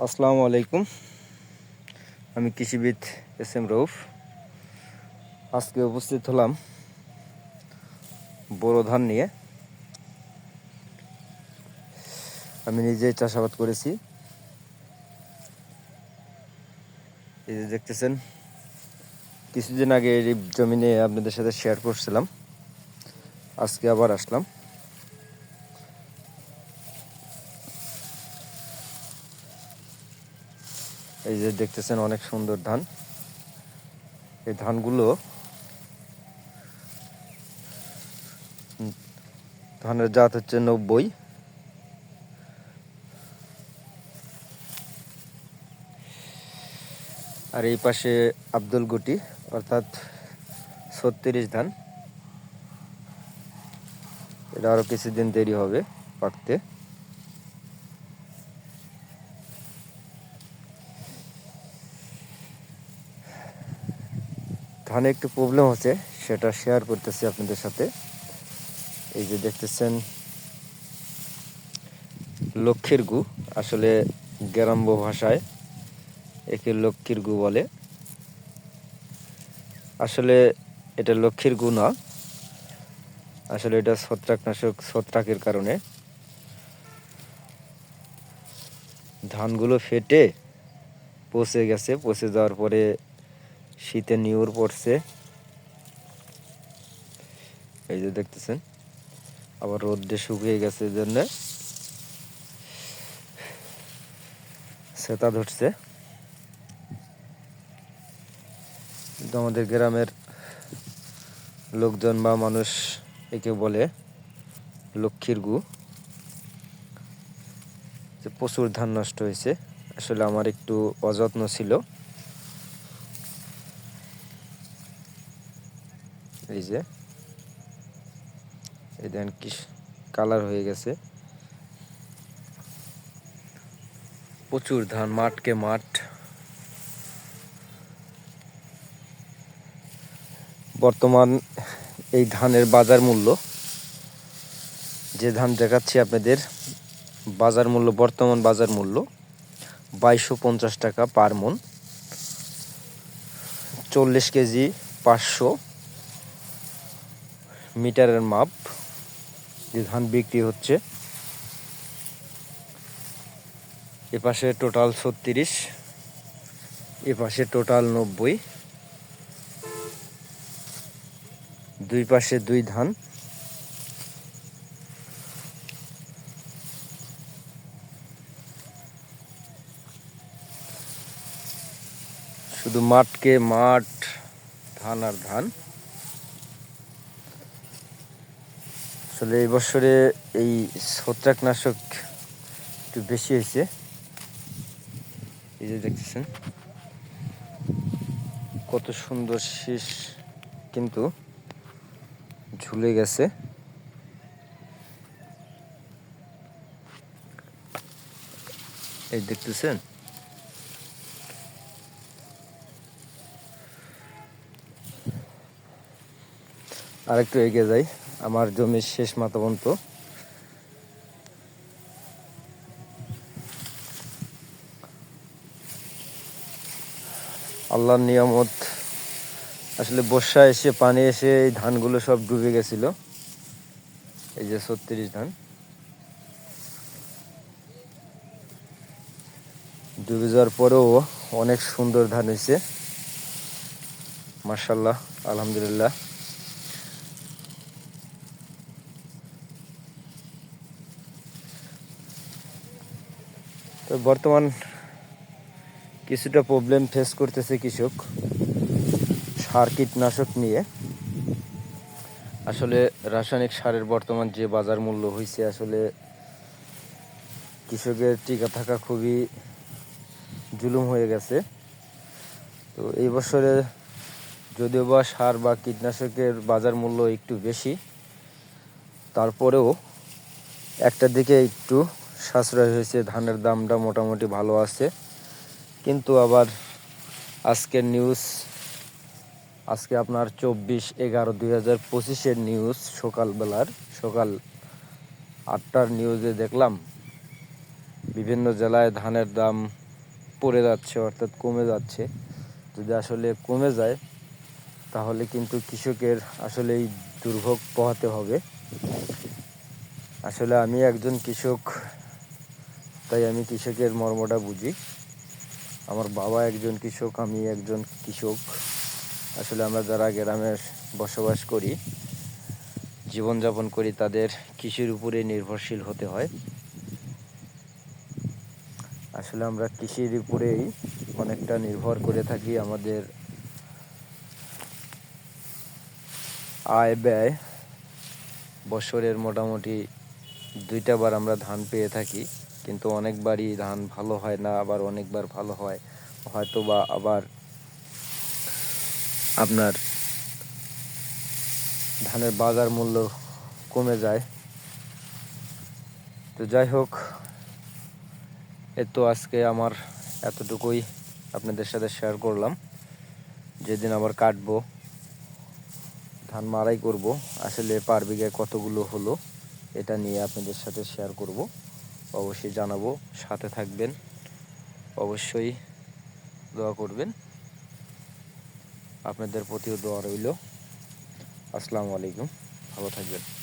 আসসালামু আলাইকুম। আমি কৃষিবিদ এস এম রৌফ আজকে উপস্থিত হলাম বোরো ধান নিয়ে। আমি নিজেই চাষাবাদ করেছি। এই যে দেখতেছেন, কিছুদিন আগে এই জমি নিয়ে আপনাদের সাথে শেয়ার করছিলাম। আজকে আবার আসলাম। এই যে দেখতেছেন অনেক সুন্দর ধান। এই ধানগুলো ধানের জাত হচ্ছে নব্বই। আর এই পাশে আব্দুল গুটি, অর্থাৎ ছত্রিশ ধান। এটা আরও কিছুদিন দেরি হবে পাকতে। ধানে একটু প্রবলেম হচ্ছে, সেটা শেয়ার করতেছি আপনাদের সাথে। এই যে দেখতেছেন, লক্ষ্মীর গু, আসলে গ্রাম্য ভাষায় একে লক্ষ্মীর গু বলে। আসলে এটা লক্ষ্মীর গু না, আসলে এটা ছত্রাকনাশক, ছত্রাকের কারণে। ধানগুলো ফেটে পচে গেছে, পচে যাওয়ার পরে শীতে নিউর পড়ছে। এই যে দেখতেছেন, আবার রোদ্রে শুকিয়ে গেছে এই জন্য। সেতা ধরছে। কিন্তু আমাদের গ্রামের লোকজন বা মানুষ একে বলে লক্ষ্মীর গু, যে প্রচুর ধান নষ্ট হয়েছে। আসলে আমার একটু অযত্ন ছিল। যে, এই দেন কি কালার হয়ে গেছে। প্রচুর ধান, মাঠকে মাঠ। বর্তমান এই ধানের বাজার মূল্য, যে ধান দেখাচ্ছি আপনাদের, বাজার মূল্য, বর্তমান বাজার মূল্য, বাইশশো পঞ্চাশ টাকা পার মন। চল্লিশ কেজি পাঁচশো। মিটারের মাপ, যে ধান বিক্রি হচ্ছে। এ পাশে টোটাল ছত্রিশ, এ পাশে টোটাল নব্বই। দুই পাশে দুই ধান। শুধু মাঠকে মাঠ, ধান আর ধান। আসলে এই বছরে এই ছত্রাকনাশক একটু বেশি হয়েছে। এই যে দেখতেছেন, কত সুন্দর শীষ কিন্তু ঝুলে গেছে। এই দেখতেছেন, আরেকটু এগিয়ে যাই। আমার জমির শেষ মাতাবন্ত আল্লাহর নিয়ামত, আসলে বর্ষা এসে, পানি এসে এই ধানগুলো সব ডুবে গেছিল। এই যে ছত্রিশ ধান। ডুবে যাওয়ার পরেও অনেক সুন্দর ধান হয়েছে। মার্শাল্লাহ আলহামদুলিল্লাহ। তো বর্তমান কিছুটা প্রবলেম ফেস করতেছে কৃষক সার কীটনাশক নিয়ে। আসলে রাসায়নিক সারের বর্তমান যে বাজার মূল্য হয়েছে আসলে কৃষকের টিকা থাকা খুবই জুলুম হয়ে গেছে। তো এই বছরে যদিও বা সার বা কীটনাশকের বাজার মূল্য একটু বেশি, তারপরেও একটা দিকে একটু সাশ্রয় হয়েছে, ধানের দামটা মোটামুটি ভালো আছে। কিন্তু আবার আজকের নিউজ আজকে আপনার চব্বিশ এগারো দুই হাজার পঁচিশের নিউজ সকালবেলার, সকাল আটটার নিউজে দেখলাম, বিভিন্ন জেলায় ধানের দাম পড়ে যাচ্ছে, অর্থাৎ কমে যাচ্ছে। যদি আসলে কমে যায়, তাহলে কিন্তু কৃষকের আসলে এই দুর্ভোগ পোহাতে হবে। আসলে আমি একজন কৃষক তাই আমি কৃষকের মর্মটা বুঝি। আমার বাবা একজন কৃষক, আমি একজন কৃষক। আসলে আমরা যারা গ্রামে বসবাস করি, জীবনযাপন করি, তাদের কৃষির উপরে নির্ভরশীল হতে হয়। আসলে আমরা কৃষির উপরেই অনেকটা নির্ভর করে থাকি আমাদের আয় ব্যয়। বছরের মোটামুটি দুইটা বার আমরা ধান পেয়ে থাকি। কিন্তু অনেকবারই ধান ভালো হয় না, আবার অনেকবার ভালো হয়। হয়তো বা আবার আপনার ধানের বাজার মূল্য কমে যায়। তো যাই হোক এ তো আজকে আমার এতটুকুই আপনাদের সাথে শেয়ার করলাম। যেদিন আবার কাটবো, ধান মারাই করব, আসলে পার বিঘায় কতগুলো হলো, এটা নিয়ে আপনাদের সাথে শেয়ার করব। অবশ্যই জানাব, সাথে থাকবেন। অবশ্যই দোয়া করবেন। আপনাদের প্রতিও দোয়া রইল। আসসালামু আলাইকুম। ভালো থাকবেন।